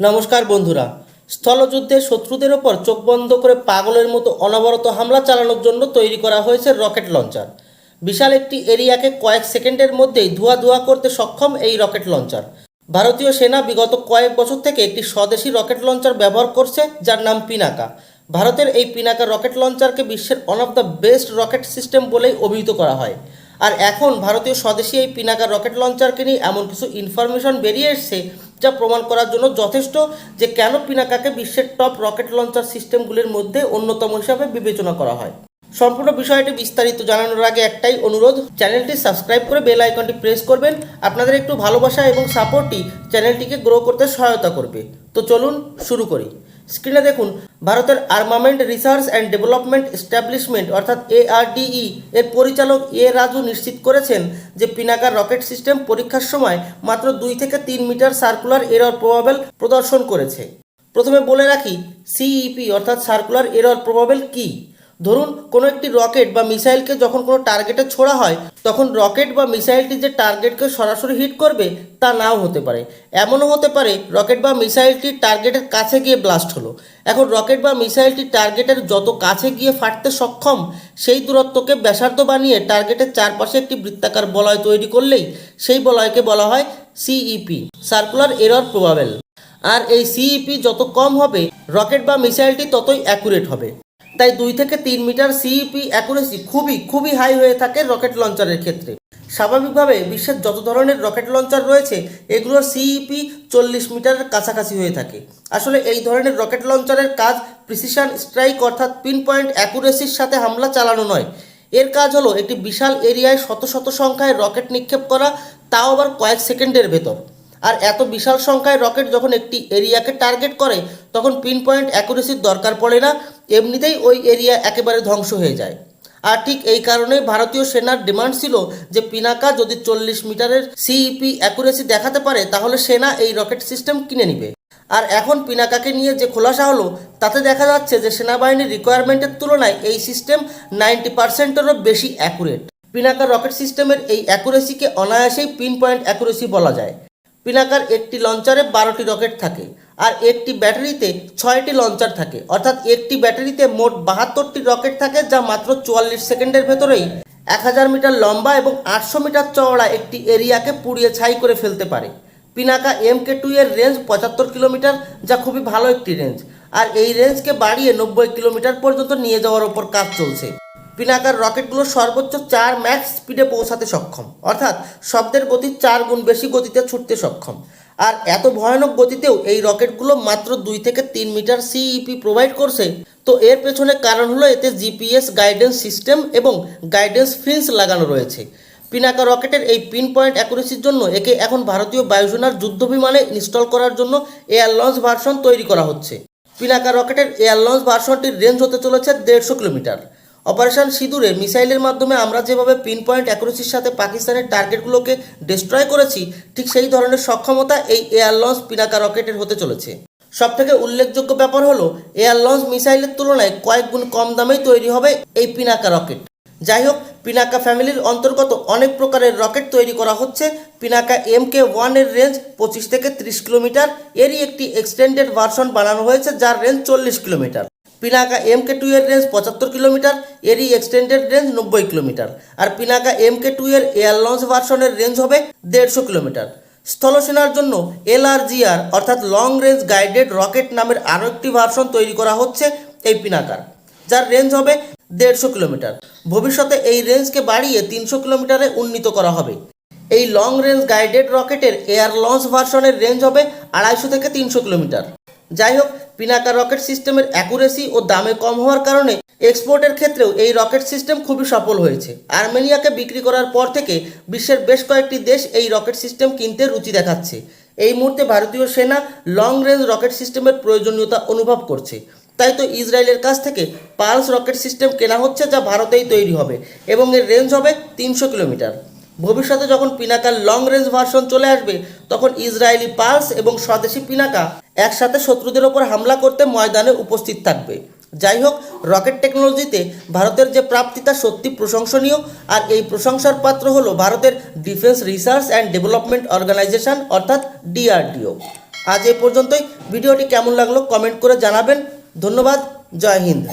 নমস্কার বন্ধুরা। স্থলযুদ্ধে শত্রুদের ওপর চোখ বন্ধ করে পাগলের মতো অনবরত হামলা চালানোর জন্য তৈরি করা হয়েছে রকেট লঞ্চার। বিশাল একটি এরিয়াকে কয়েক সেকেন্ডের মধ্যেই ধোয়া ধোয়া করতে সক্ষম এই রকেট লঞ্চার। ভারতীয় সেনা বিগত কয়েক বছর থেকে একটি স্বদেশি রকেট লঞ্চার ব্যবহার করছে, যার নাম পিনাকা। ভারতের এই পিনাকা রকেট লঞ্চারকে বিশ্বের one of the best rocket system বলেই অভিহিত করা হয়। আর এখন ভারতীয় স্বদেশী এই পিনাকা রকেট লঞ্চারকে নিয়ে এমন কিছু ইনফরমেশন বেরিয়ে এসছে যা প্রমাণ করার জন্য যথেষ্ট যে কেন পিনাকাকে বিশ্বের টপ রকেট লঞ্চার সিস্টেমগুলির মধ্যে অন্যতম হিসাবে বিবেচনা করা হয়। সম্পূর্ণ বিষয়টি বিস্তারিত জানানোর আগে একটাই অনুরোধ, চ্যানেলটি সাবস্ক্রাইব করে বেল আইকনটি প্রেস করবেন। আপনাদের একটু ভালোবাসা এবং সাপোর্টই চ্যানেলটিকে গ্রো করতে সহায়তা করবে। তো চলুন শুরু করি। স্ক্রিনে দেখুন, ভারতের armament research and development establishment অর্থাৎ এআরডিই এর পরিচালক এ রাজু নিশ্চিত করেছেন যে পিনাকার রকেট সিস্টেম পরীক্ষার সময় মাত্র দুই থেকে তিন মিটার সার্কুলার এরর প্রবাবেল প্রদর্শন করেছে। প্রথমে বলে রাখি সিইপি অর্থাৎ সার্কুলার এরর প্রবাবেল কি? ধরুন কোনো একটি রকেট বা মিসাইলকে যখন কোনো টার্গেটে ছোড়া হয়, তখন রকেট বা মিসাইলটি যে টার্গেটকে সরাসরি হিট করবে তা নাও হতে পারে। এমনও হতে পারে রকেট বা মিসাইলটি টার্গেটের কাছে গিয়ে ব্লাস্ট হলো। এখন রকেট বা মিসাইলটি টার্গেটের যত কাছে গিয়ে ফাটতে সক্ষম, সেই দূরত্বকে ব্যাসার্ধ বানিয়ে টার্গেটের চারপাশে একটি বৃত্তাকার বলয় তৈরি করলেই সেই বলয়কে বলা হয় সিইপি সার্কুলার এরর প্রবাবেল আর এই সিইপি যত কম হবে, রকেট বা মিসাইলটি ততই অ্যাকুরেট হবে। তাই দুই থেকে তিন মিটার সিইপি অ্যাকুরেসি খুবই খুবই হাই হয়ে থাকে রকেট লঞ্চারের ক্ষেত্রে। স্বাভাবিকভাবে বিশ্বের যত ধরনের রকেট লঞ্চার রয়েছে, এগুলোর সিইপি চল্লিশ মিটারের কাছাকাছি হয়ে থাকে। আসলে এই ধরনের রকেট লঞ্চারের কাজ প্রিসিশন স্ট্রাইক অর্থাৎ পিন পয়েন্ট অ্যাকুরেসির সাথে হামলা চালানো নয়। এর কাজ হলো একটি বিশাল এরিয়ায় শত শত সংখ্যায় রকেট নিক্ষেপ করা, তাও আবার কয়েক সেকেন্ডের ভেতর। আর এত বিশাল সংখ্যায় রকেট যখন একটি এরিয়াকে টার্গেট করে, তখন পিন পয়েন্ট অ্যাকুরেসির দরকার পড়ে না এমনিতেই ওই এরিয়া একেবারে ধ্বংস হয়ে যায়। আর ঠিক এই কারণে ভারতীয় সেনার ডিমান্ড ছিল যে পিনাকা যদি চল্লিশ মিটারের সিইপি অ্যাকুরেসি দেখাতে পারে, তাহলে সেনা এই রকেট সিস্টেম কিনে নিবে। আর এখন পিনাকাকে নিয়ে যে খোলাসা হলো, তাতে দেখা যাচ্ছে যে সেনাবাহিনীর রিকোয়ারমেন্টের তুলনায় এই সিস্টেম নাইনটি পার্সেন্টেরও বেশি অ্যাকুরেট পিনাকা রকেট সিস্টেমের এই অ্যাকুরেসিকে অনায়াসেই পিন পয়েন্ট অ্যাকুরেসি বলা যায়। পিনাকার একটি লঞ্চারে বারোটি রকেট থাকে আর একটি ব্যাটারিতে ছয়টি লঞ্চার থাকে। অর্থাৎ একটি ব্যাটারিতে মোট বাহাত্তরটি রকেট থাকে, যা মাত্র চুয়াল্লিশ সেকেন্ডের ভেতরেই এক হাজার মিটার লম্বা এবং আটশো মিটার চওড়া একটি এরিয়াকে পুড়িয়ে ছাই করে ফেলতে পারে। পিনাকা এম কে টু এর রেঞ্জ পঁচাত্তর কিলোমিটার, যা খুবই ভালো একটি রেঞ্জ। আর এই রেঞ্জকে বাড়িয়ে নব্বই কিলোমিটার পর্যন্ত নিয়ে যাওয়ার ওপর কাজ চলছে। পিনাকার রকেটগুলো সর্বোচ্চ চার ম্যাক্স স্পিডে পৌঁছাতে সক্ষম। অর্থাৎ শব্দের গতির চার গুণ বেশি গতিতে ছুটতে সক্ষম। আর এত ভয়ানক গতিতেও এই রকেটগুলো মাত্র দুই থেকে তিন মিটার সিইপি প্রোভাইড করছে। তো এর পেছনে কারণ হলো এতে জিপিএস গাইডেন্স সিস্টেম এবং গাইডেন্স ফিন্স লাগানো রয়েছে। পিনাকা রকেটের এই পিন পয়েন্ট অ্যাকুরেসির জন্য একে এখন ভারতীয় বায়ুসেনার যুদ্ধ বিমানে ইনস্টল করার জন্য এয়ার লঞ্চ ভার্সন তৈরি করা হচ্ছে। পিনাকা রকেটের এয়ার লঞ্চ ভার্সনটির রেঞ্জ হতে চলেছে দেড়শো কিলোমিটার। অপারেশন সিঁদুরে মিসাইলের মাধ্যমে আমরা যেভাবে পিন পয়েন্ট অ্যাকুরেসির সাথে পাকিস্তানের টার্গেটগুলোকে ডিস্ট্রয় করেছি, ঠিক সেই ধরনের সক্ষমতা এই এয়ার লঞ্চ পিনাকা রকেটের হতে চলেছে। সবথেকে উল্লেখযোগ্য ব্যাপার হলো এয়ার লঞ্চ মিসাইলের তুলনায় কয়েক গুণ কম দামেই তৈরি হবে এই পিনাকা রকেট যাই হোক পিনাকা ফ্যামিলির অন্তর্গত অনেক প্রকারের রকেট তৈরি করা হচ্ছে। পিনাকা এম কে ওয়ানের রেঞ্জ পঁচিশ থেকে ত্রিশ কিলোমিটার। এরই একটি এক্সটেন্ডেড ভার্সন বানানো হয়েছে, যার রেঞ্জ চল্লিশ kilometre. Pinaka M K two এর রেঞ্জ পঁচাত্তর কিলোমিটার, এরই এক্সটেন্ডেড রেঞ্জ নব্বই কিলোমিটার। আর পিনাকা এম কে টু এর এয়ার লঞ্চ ভার্সনের রেঞ্জ হবে দেড়শো কিলোমিটার। স্থলসেনার জন্য এলআরজিআর অর্থাৎ লং রেঞ্জ গাইডেড রকেট নামের আরও একটি ভার্সন তৈরি করা হচ্ছে এই পিনাকার, যার রেঞ্জ হবে দেড়শো কিলোমিটার। ভবিষ্যতে এই রেঞ্জকে বাড়িয়ে তিনশো কিলোমিটারে উন্নীত করা হবে। এই লং রেঞ্জ গাইডেড রকেটের এয়ার লঞ্চ ভার্সনের রেঞ্জ হবে আড়াইশো থেকে তিনশো কিলোমিটার। যাই হোক পিনাকা রকেট সিস্টেমের অ্যাকুরেসি ও দামে কম হওয়ার কারণে এক্সপোর্টের ক্ষেত্রেও এই রকেট সিস্টেম খুবই সফল হয়েছে। আর্মেনিয়াকে বিক্রি করার পর থেকে বিশ্বের বেশ কয়েকটি দেশ এই রকেট সিস্টেম কিনতে রুচি দেখাচ্ছে। এই মুহূর্তে ভারতীয় সেনা লং রেঞ্জ রকেট সিস্টেমের প্রয়োজনীয়তা অনুভব করছে। তাই তো ইসরায়েলের কাছ থেকে পালস রকেট সিস্টেম কেনা হচ্ছে যা ভারতেই তৈরি হবে এবং এর রেঞ্জ হবে তিনশো কিলোমিটার। ভবিষ্যতে যখন পিনাকার লং রেঞ্জ ভার্সন চলে আসবে, তখন ইসরায়েলি পালস এবং স্বদেশি পিনাকা একসাথে শত্রুদের ওপর হামলা করতে ময়দানে উপস্থিত থাকবে। যাই হোক, রকেট টেকনোলজিতে ভারতের যে প্রাপ্তি তা সত্যি প্রশংসনীয়, আর এই প্রশংসার পাত্র হলো ভারতের defence research and development organisation অর্থাৎ ডিআরডিও আজ এই পর্যন্তই। ভিডিওটি কেমন লাগল কমেন্ট করে জানাবেন। ধন্যবাদ। জয় হিন্দ।